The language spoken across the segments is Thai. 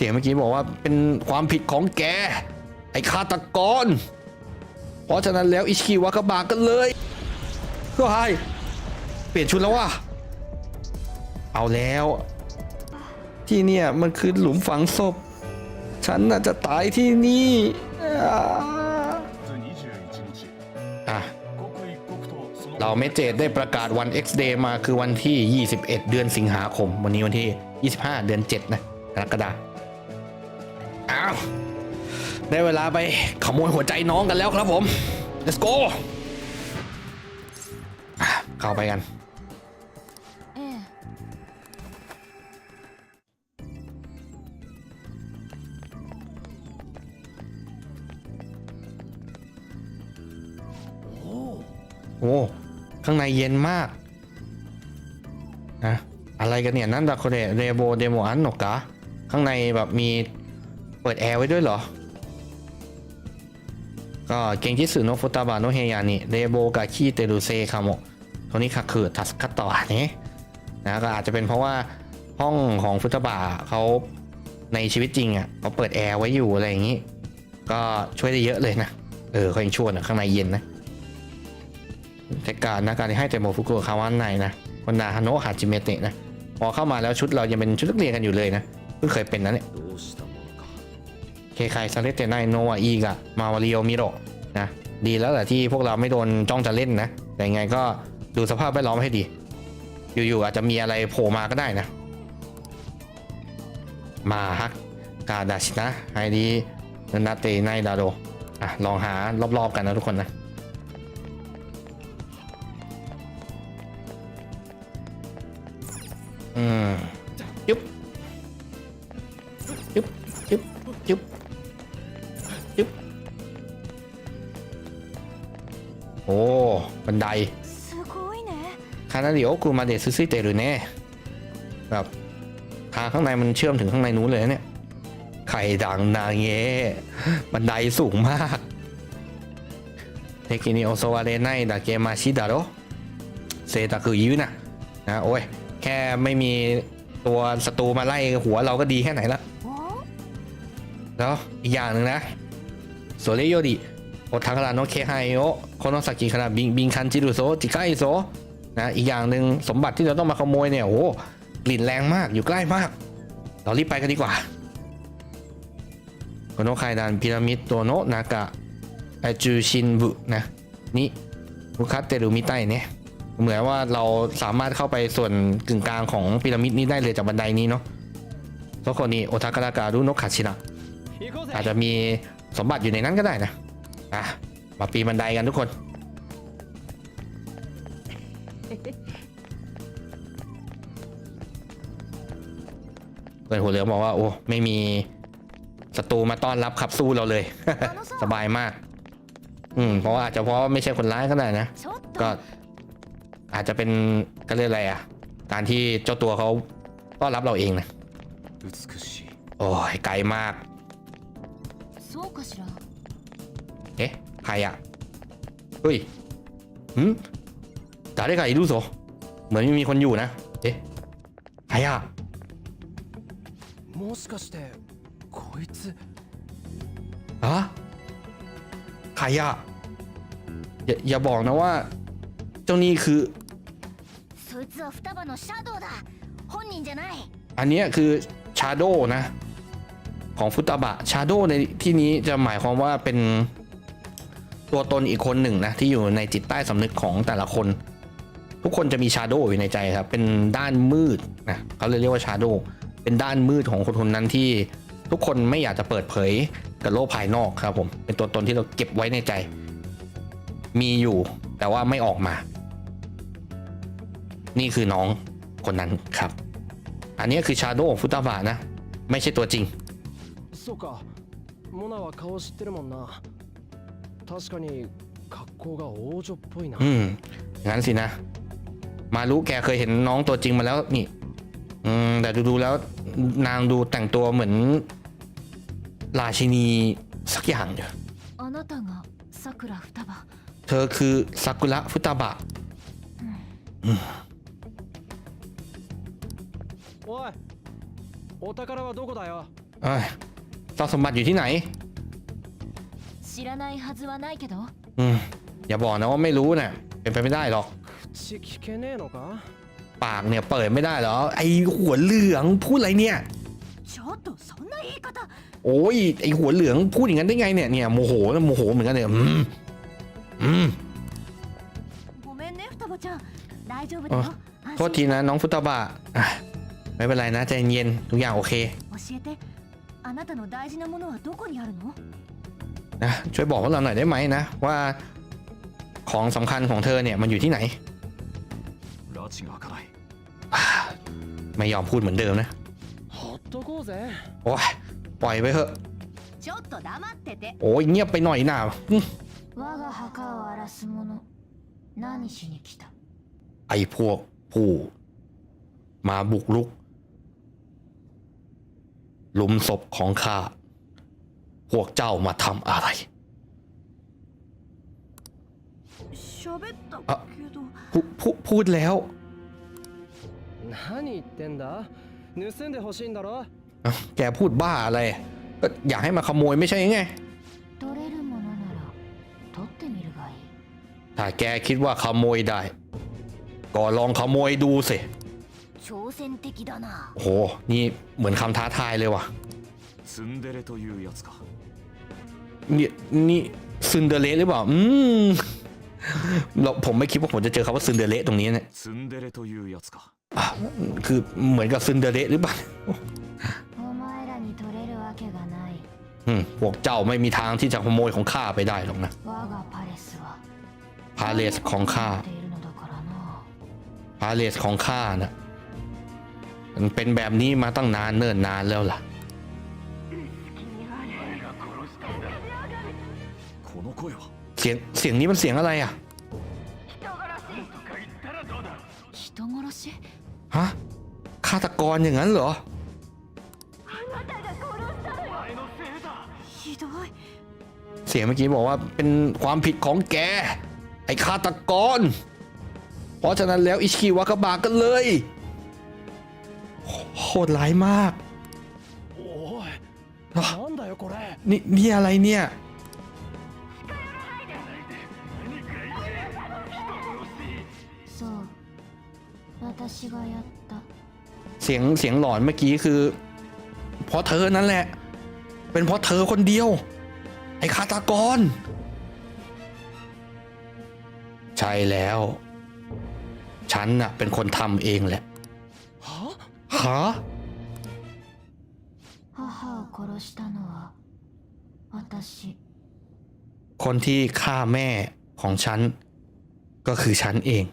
เสียงเมื่อกี้บอกว่าเป็นความผิดของแก ไอ้ฆาตกร เพราะฉะนั้นแล้วอิชิวะกาบากันเลยก็ไฮเปลี่ยนชุดแล้ววะเอาแล้ว ที่เนี่ยมันคือหลุมฝังศพ ฉันน่าจะตายที่นี่เราเมจเจดได้ประกาศวัน X Day มาคือวันที่ 21 เดือนสิงหาคม วันนี้วันที่ 25 เดือน 7 นะกรกฎาคมาได้เวลาไปขโมยหัวใจน้องกันแล้วครับผม let's go เข้าไปกัน โอ้ ข้างในเย็นมากนะอะไรกันเนี่ย นั่นดาโคเดเรโบเดโมอันหนกกะข้างในแบบมี เปิดแอร์ไว้ด้วยเหรอ ก็เก่งที่สุดโนฟุตาบาโนเฮยานิเรโบกาคิเตลุเซคาโมตัวนี้ค่ะคือทัสคาต่อนี่นะก็อาจจะเป็นเพราะว่าห้องของฟุตบาเขาในชีวิตจริงอะเขาเปิดแอร์ไว้อยู่อะไรอย่างนี้ ก็ช่วยได้เยอะเลยนะ เออเขายังชวยนะข้างในเย็นนะแต่การนะการที่ให้แต่โมฟุกุคาวันในนะคนนาฮานโนฮาจิเมเตะนะพอเข้ามาแล้วชุดเรายังเป็นชุดนักเรียนกันอยู่เลยนะเพิ่งเคยเป็นนะเนี่ย เคไคซาเลเตไนโนวาอีกะมาวาริโอมิโรนะดีแล้วแหละที่พวกเราไม่โดนจ้องจะเล่นนะ แต่ยังไงก็ดูสภาพแวดล้อมให้ดี อยู่ๆอาจจะมีอะไรโผล่มาก็ได้นะ มาฮักกาดาชินะไฮดีนาเตไนดาโดอะลองหารอบๆกันนะทุกคนนะอืม บันไดคานาเดียวกูมาเดซุซิเตหรือแน่แบบทางข้างในมันเชื่อมถึงข้างในนู้นเลยเนี่ย ไข่ด่างนางเงบันไดสูงมากเทคินิโอโซวาเลไนดาเกมาชิดาโรเซตาคือยืนนะนะโอ้ย แค่ไม่มีตัวศัตรูมาไล่หัวเราก็ดีแค่ไหนละแล้วอีกอย่างหนึ่งนะโซเลโยดิ โอทาการโนเคไฮโอโคโนสกิคารบินบินคันจิรุโซจิก้าอิโซนะอีกอย่างหนึ่งสมบัติที่เราต้องมาขโมยเนี่ยโอ้กลิ่นแรงมากอยู่ใกล้มาก เรารีบไปกันดีกว่าโคโนไคดันพีระมิดตัวโนนากะไอจูชินบุนะนี่บุคัตเตลุมิไตเนี่ยเหมือนว่าเราสามารถเข้าไปส่วนกึ่งกลางของพีระมิดนี้ได้เลยจากบันไดนี้เนาะทุกคนนี้โอทากาการุโนคาชินะอาจจะมีสมบัติอยู่ในนั้นก็ได้นะ อะมาปีบันไดกันทุกคน เพื่อนหัวเรือบอกว่าโอ้ไม่มีศัตรูมาต้อนรับขับสู้เราเลย สบายมาก อืมเพราะว่าอาจจะเพราะไม่ใช่คนร้ายก็ได้นะ ก็ อาจจะเป็นก็เรียกอะไรอะ การที่เจ้าตัวเขาต้อนรับเราเองนะโอ้ยไกลมาก เอ๊ะ ใครอะเฮ้ยหืม誰がいるぞเหมือนมีคนอยู่นะ เอ๊ะ ใครอะ もしかしてこいつ ฮะใครอะอย่าอย่าบอกนะว่า เจ้านี่คือ そいつは双葉のシャドウだ本人じゃない อันเนี้ยคือชาโดนะ ของฟุตาบะชาโดในที่นี้จะหมายความว่าเป็น ตัวตนอีกคนหนึ่งนะ ที่อยู่ในจิตใต้สำนึกของแต่ละคน ทุกคนจะมีชาโดอยู่ในใจครับ เป็นด้านมืดนะเขาเลยเรียกว่าชาโดเป็นด้านมืดของคนคนนั้นที่ทุกคนไม่อยากจะเปิดเผยกับโลกภายนอกครับผม เป็นตัวตนที่เราเก็บไว้ในใจ มีอยู่แต่ว่าไม่ออกมา นี่คือน้องคนนั้นครับ อันนี้คือชาโดของฟุตาบะนะ ไม่ใช่ตัวจริง そうかモナは顔知ってるもんな 確かに格好が王女っぽいな อืมงั้นสินะ มารู้แกเคยเห็นน้องตัวจริงมาแล้วนี่ อืม แต่ดูๆแล้ว นางดูแต่งตัวเหมือน ราชินีสักอย่างเดียว あなたがさくら双葉 เธอคือซากุระฟุตาบะ おいお宝はどこだよ เอ้ยทรัพย์สมบัติอยู่ที่ไหน 知らないはずはないけど อืม อย่าบอกนะว่าไม่รู้น่ะ เป็นไปไม่ได้หรอก 口聞けねえのか ปากเนี่ยเปิดไม่ได้เหรอ ไอหัวเหลืองพูดอะไรเนี่ย ちょっとそんな言い方 โอ้ยไอหัวเหลืองพูดอย่างนั้นได้ไงเนี่ยเนี่ยโมโหนะโมโหเหมือนกันเนี่ยอืมอืม ごめんね双葉ちゃん大丈夫だよ安 โทษที 心 นะน้องฟุตบะอ่ะไม่เป็นไรนะใจเย็นทุกอย่างโอเค 教えてあなたの大事なものはどこにあるの นะช่วยบอกพวกเราหน่อยได้ไหมนะ ว่าของสำคัญของเธอเนี่ยมันอยู่ที่ไหน ไม่ยอมพูดเหมือนเดิมนะโอ้ยปล่อยไปเถอะโอ้ยเงียบไปหน่อยนะไอพวกผู้ มาบุกลุกหลุมศพของข้า พวกเจ้ามาทำอะไรอะพพพูดแล้วแกพูดบ้าอะไรก็อยากให้มาขโมยไม่ใช่ไงถ้าแกคิดว่าขโมยได้ ก็ลองขโมยดูสิโอ้โห นี่เหมือนคำท้าทายเลยว่ะ เนี่นี่ซึนเดเลสหรือเปล่า อืมเราผมไม่คิดว่าผมจะเจอคำว่าซึนเดเลสตรงนี้เนี่ยคือเหมือนกับซึนเดเลสหรือเปล่าพวกเจ้าไม่มีทางที่จะขโมยของข้าไปได้หรอกนะ พาเลสของข้า พาเลสของข้านะมันเป็นแบบนี้มาตั้งนานเนิ่นนานแล้วล่ะ เสียงเสียงนี้มันเสียงอะไรอะฮะฆาตกรอย่างนั้นเหรอเสียงเมื่อกี้บอกว่าเป็นความผิดของแก ไอ้ฆาตกร เพราะฉะนั้นแล้วอิชิวะกบากันเลยโหดร้ายมากนี่นี่อะไรเนี่ย เสียงเสียงหลอนเมื่อกี้คือ เพราะเธอนั่นแหละ เป็นเพราะเธอคนเดียว ไอ้ฆาตากร ใช่แล้ว ฉันน่ะเป็นคนทำเองแหละฮะฮะคนที่ฆ่าแม่ของฉัน ก็คือฉันเอง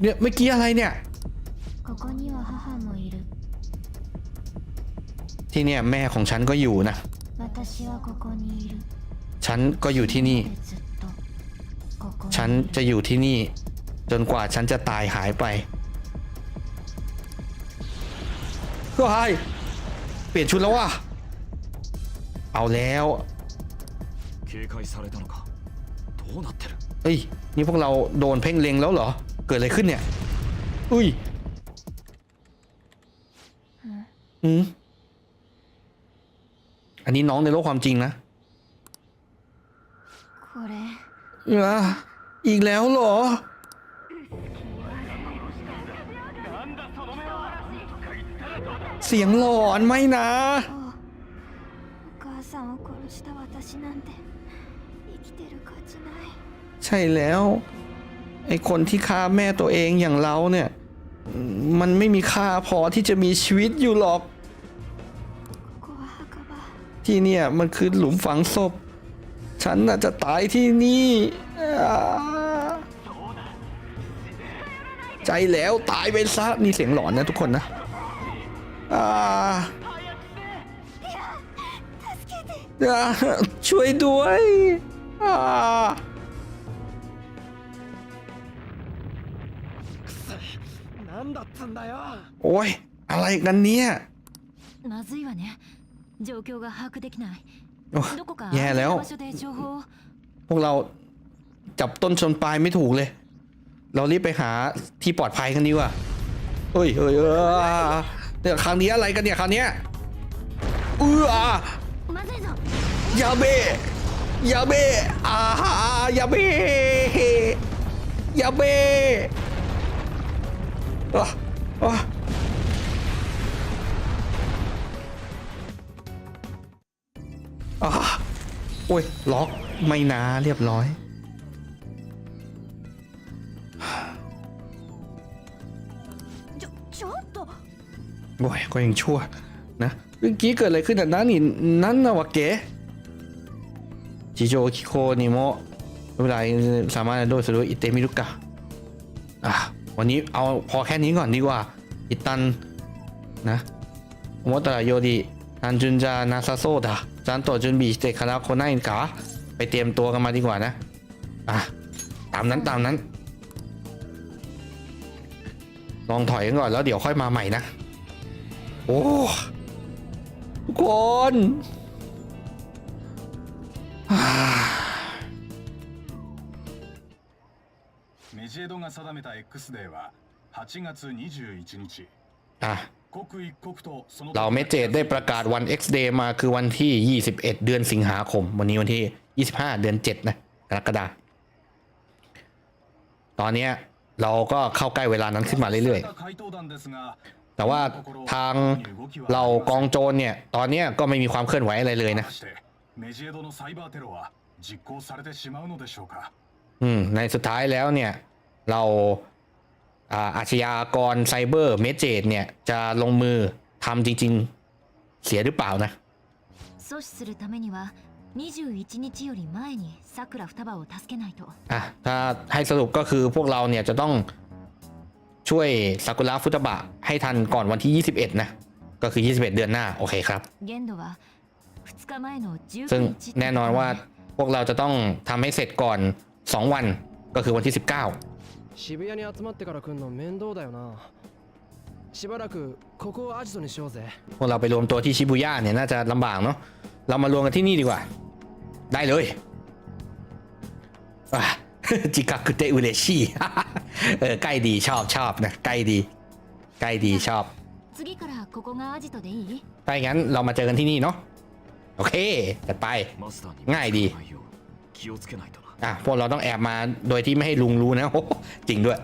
เนี่ยเมื่อกี้อะไรเนี่ย ที่เนี่ยแม่ของฉันก็อยู่นะ ฉันก็อยู่ที่นี่ ฉันจะอยู่ที่นี่ จนกว่าฉันจะตายหายไปก็ให้เปลี่ยนชุดแล้วว่ะ เอาแล้ว 警戒されたのかどうなってる เอ้ย นี่พวกเราโดนเพ่งเล็งแล้วเหรอ เกิดอะไรขึ้นเนี่ย อุ้ย อืม อันนี้น้องในโลกความจริงนะ これ อ่ะอีกแล้วเหรอ เสียงหลอนไหมนะ お母さんを殺した私なんて生きてる価値ない ใช่แล้ว ไอคนที่ฆ่าแม่ตัวเองอย่างเราเนี่ย มันไม่มีค่าพอที่จะมีชีวิตอยู่หรอก ที่เนี่ยมันคือหลุมฝังศพ ฉันน่าจะตายที่นี่ใจแล้วตายไปซะนี่เสียงหลอนนะทุกคนนะช่วยด้วยอ่า なんだっつんだよ โอ้ย อะไรกันเนี่ย まずいわね状況が把握できない โอ้ どこか แย่ 安 แล้ 全 ว な場所で情報を พวกเราจับต้นชนปลายไม่ถูกเลย เรารีบไปหาที่ปลอดภัยกันดีกว่าเฮ้ยเฮ้ยเออเนี่ยครั้งนี้อะไรกันเนี่ยครั้งเนี้ยเออ まずいぞยาเบะยาเบะอ่ายาเบะยาเบะ อะอะโอ้ย ล็อกไม่นาเรียบร้อย บ่อยก็ยังชั่วนะเมื่อกี้เกิดอะไรขึ้นอะนั่นนี่นั่นนะวะเก๋จิโจคิโคนิโมเวลาสามารถโดดสะดุดอิเตมิรุกะ วันนี้เอาพอแค่นี้ก่อนดีกว่า อิตันนะโมตระโยดิทันจุนจานาซาโซดะจานโตจุนบีสเตคาราโคไนกะไปเตรียมตัวกันมาดีกว่านะ อะ ตามนั้นตามนั้น ลองถอยกันก่อนแล้วเดี๋ยวค่อยมาใหม่นะ โอ้ทุกคน ジエドが定めた X デーは8月21日 อ่ะ 刻一刻とその เราเมเจดได้ประกาศวัน X Day มาคือวันที่ 21 เดือนสิงหาคม วันนี้วันที่ 25 เดือน 7 นะกรกฎาคมตอนเนี้ยเราก็เข้าใกล้เวลานั้นขึ้นมาเรื่อย 回答団ですが ๆ แต่ว่าทางเรากองโจรเนี่ย ตอนเนี้ยก็ไม่มีความเคลื่อนไหวอะไรเลยนะ 果たしてメジエドのサイバーテロは実行されてしまうのでしょうか อืม ในสุดท้ายแล้วเนี่ย เราอ่าอาชญากรไซเบอร์เมเจดเนี่ย จะลงมือทำจริง ๆ เสียหรือเปล่านะ 阻止するためには21日より前にさくら双葉を助けないと อ่ะ ถ้าให้สรุปก็คือพวกเราเนี่ยจะต้องช่วยซากุระฟุตบะให้ทันก่อนวันที่ 21 นะ ก็คือ 21 เดือนหน้า โอเคครับ 限度は2日前の ซึ่ง 19日 แน่นอนว่าพวกเราจะต้องทำให้เสร็จก่อน 2 วัน ก็คือวันที่ 19 渋谷に集まってから来んの面倒だよなしばらくここをアジトにしようぜ พวกเราไปรวมตัวที่ชิบูย่าเนี่ยน่าจะลำบากเนาะ เรามารวมกันที่นี่ดีกว่า ได้เลยอ่ะ จิกากุเตอุเลชิ เออใกล้ดีชอบชอบนะ ใกล้ดี ใกล้ดีชอบ 次からここがアジトでいい ถ้าอย่างนั้นเรามาเจอกันที่นี่เนาะ โอเค จัดไป マスターにง่ายดี 見つからないよう気をつけないとな อะพวกเราต้องแอบมาโดยที่ไม่ให้ลุงรู้นะจริงด้วย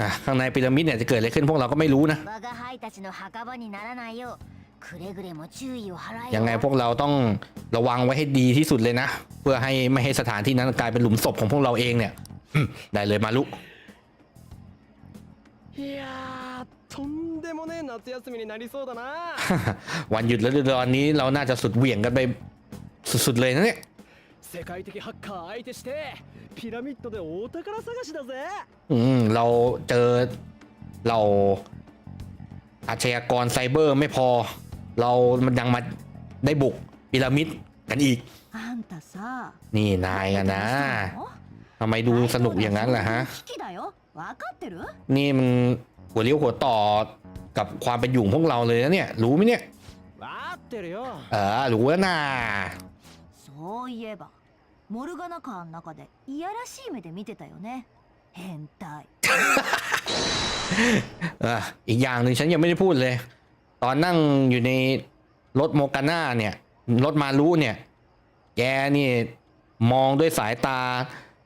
อะข้างในพีระมิดเนี่ยจะเกิดอะไรขึ้นพวกเราก็ไม่รู้นะยังไงพวกเราต้องระวังไว้ให้ดีที่สุดเลยนะ เพื่อให้ไม่ให้สถานที่นั้นกลายเป็นหลุมศพของพวกเราเองเนี่ยได้เลยมาลุ y e a とんでもねえ夏休みになりそうだな วันหยุดฤดูร้อนนี้เราน่าจะสุดเหวี่ยงกันไปสุดๆเลยนะเนี่ย 世界的ハッカー相手してピラミッドでお宝探しだぜ อืมเราเจอเราอาชญากรไซเบอร์ไม่พอ เรามันยังมาได้บุกพีระมิดกันอีก あんたさ นี่นายอะนะทำไมดูสนุกอย่างนั้นล่ะฮะ 危機だよ分かってる นี่มัน หัวเลี้ยวหัวต่อกับความเป็นอยู่ของพวกเราเลยนะเนี่ย รู้ไหมเนี่ย わーってるよ เออรู้แล้วนะ そういえばモルガナカーの中でいやらしい目で見てたよね変態 เอออีกอย่างหนึ่งฉันยังไม่ได้พูดเลย ตอนนั่งอยู่ในรถโมกาน่าเนี่ย รถมารุเนี่ย แกนี่มองด้วยสายตา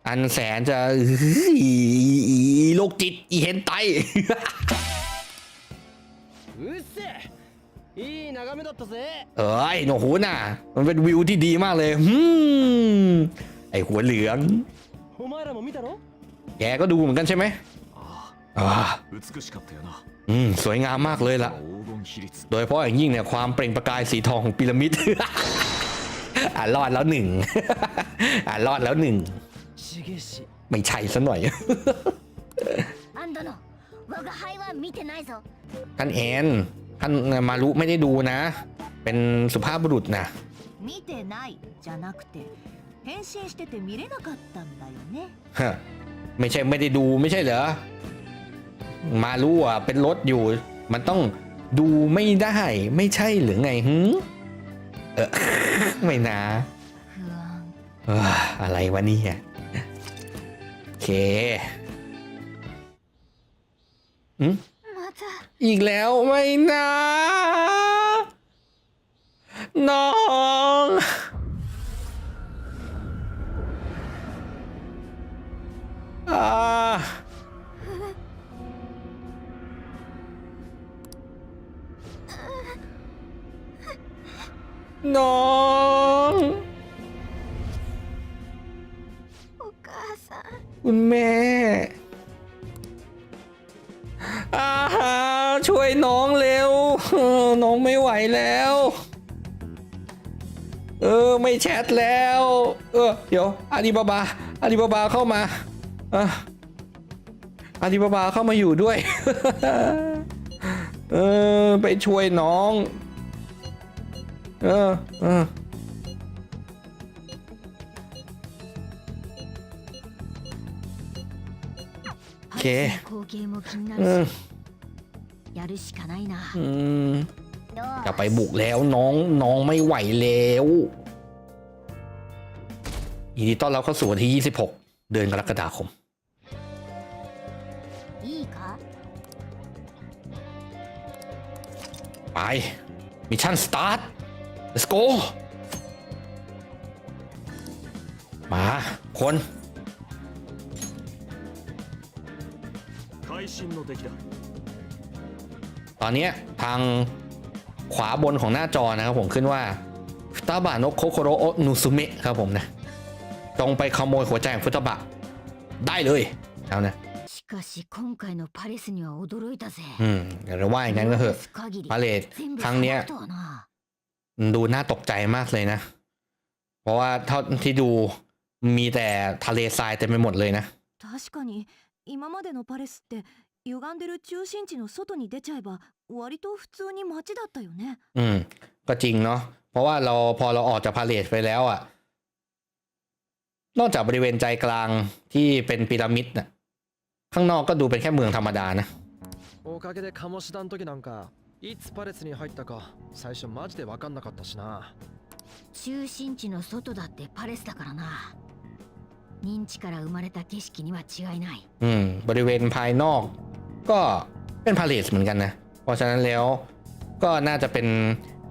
อันแสนจะโลกจิตอีเห็นไตเอ้ยหนูหูน่ะ มันเป็นวิวที่ดีมากเลยฮึมไอหัวเหลือง แกก็ดูเหมือนกันใช่ไหมอืมสวยงามมากเลยล่ะ โดยเพราะอย่างยิ่งเนี่ยความเปล่งประกายสีทองของพีระมิด อะรอดแล้วหนึ่ง อะรอดแล้วหนึ่ง ไม่ใช่ซะหน่อย アンドの我が輩は見てないぞ ท่านแอนท่านมารุไม่ได้ดูนะ เป็นสุภาพบุรุษนะ 見てないじゃなくて変身してて見れなかったんだよね ฮะไม่ใช่ไม่ได้ดูไม่ใช่เหรอ มารุอ่ะเป็นรถอยู่ มันต้องดูไม่ได้ ไม่ใช่หรือไงฮึเอ อ ไม่นะ 不安 เอ้ออะไรวะเนี่ยโอ เคอืมまたอีกแล้วไม่นะ น้องอ่าน้อ ไม่แชทแล้ว เออ เดี๋ยวอาลีบาบาอาลีบาบาเข้ามาอะอาลีบาบาเข้ามาอยู่ด้วย เออ ไปช่วยน้อง เออเออโอเคเอออืมจะไปบุกแล้วน้องน้องไม่ไหวแล้ว ยินดีต้อนรับเข้าสู่วันที่ 26 เดือนกรกฎาคม ไป มิชชั่นสตาร์ท let's go มา คนตอนนี้ทางขวาบนของหน้าจอนะครับผมขึ้นว่าตาบานกโคโคโรโอนุซุเมะครับผมนะ ตรงไปขโมยหัวใจของฟุตาบะ ได้เลยเอานะ しかし今回のパレスには驚いたぜ อืมเดี๋ยวเราว่าอย่างนั้นก็เถอะ 限り พาเลท 全部 ครั้งเนี้ย さばくとはな ดูน่าตกใจมากเลยนะ เพราะว่าเท่าที่ดูมีแต่ทะเลทรายเต็มไปหมดเลยนะ 確かに今までのパレスって歪んでる中心地の外に出ちゃえば割と普通に街だったよね อืม ก็จริงเนาะ เพราะว่าเราพอเราออกจากพาเลทไปแล้วอะ่ะ นอกจากบริเวณใจกลางที่เป็นพีระมิดน่ะ ข้างนอกก็ดูเป็นแค่เมืองธรรมดานะ おかげで鴨志田の時なんかいつパレスに入ったか最初マジで分かんなかったしな中心地の外だってパレスだからな認知から生まれた景色には違いない อืม บริเวณภายนอก ก็เป็นพาเลทเหมือนกันนะ เพราะฉะนั้นแล้วก็น่าจะเป็น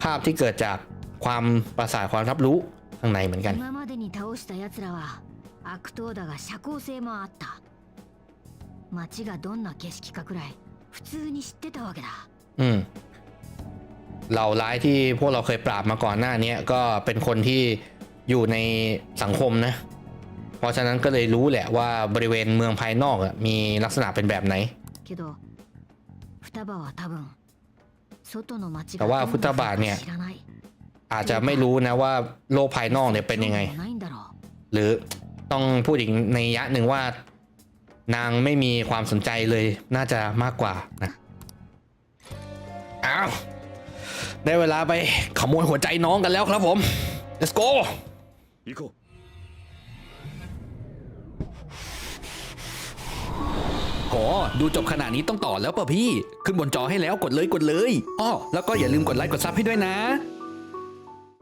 ภาพที่เกิดจากความประสาทความรับรู้ ข้างในเหมือนกัน 今までに倒した奴らは悪党だが社交性もあった街がどんな景色かくらい普通に知ってたわけだ อืมเหล่าร้ายที่พวกเราเคยปราบมาก่อนหน้าเนี้ยก็เป็นคนที่อยู่ในสังคมนะ เพราะฉะนั้นก็เลยรู้แหละว่าบริเวณเมืองภายนอกอะมีลักษณะเป็นแบบไหน けど双葉は多分外の街แต่ว่า がどんな ฟุตบาท 風か เนี่ย 知らない อาจจะไม่รู้นะว่าโลกภายนอกเนี่ยเป็นยังไง หรือต้องพูดอีกในยะหนึ่งว่า นางไม่มีความสนใจเลยน่าจะมากกว่านะอ้าวได้เวลาไปขโมยหัวใจน้องกันแล้วครับผม let's go โหดูจบขนาดนี้ต้องต่อแล้วป่ะพี่ ขึ้นบนจอให้แล้วกดเลยกดเลยอ้อแล้วก็อย่าลืมกดไลค์กดซับให้ด้วยนะ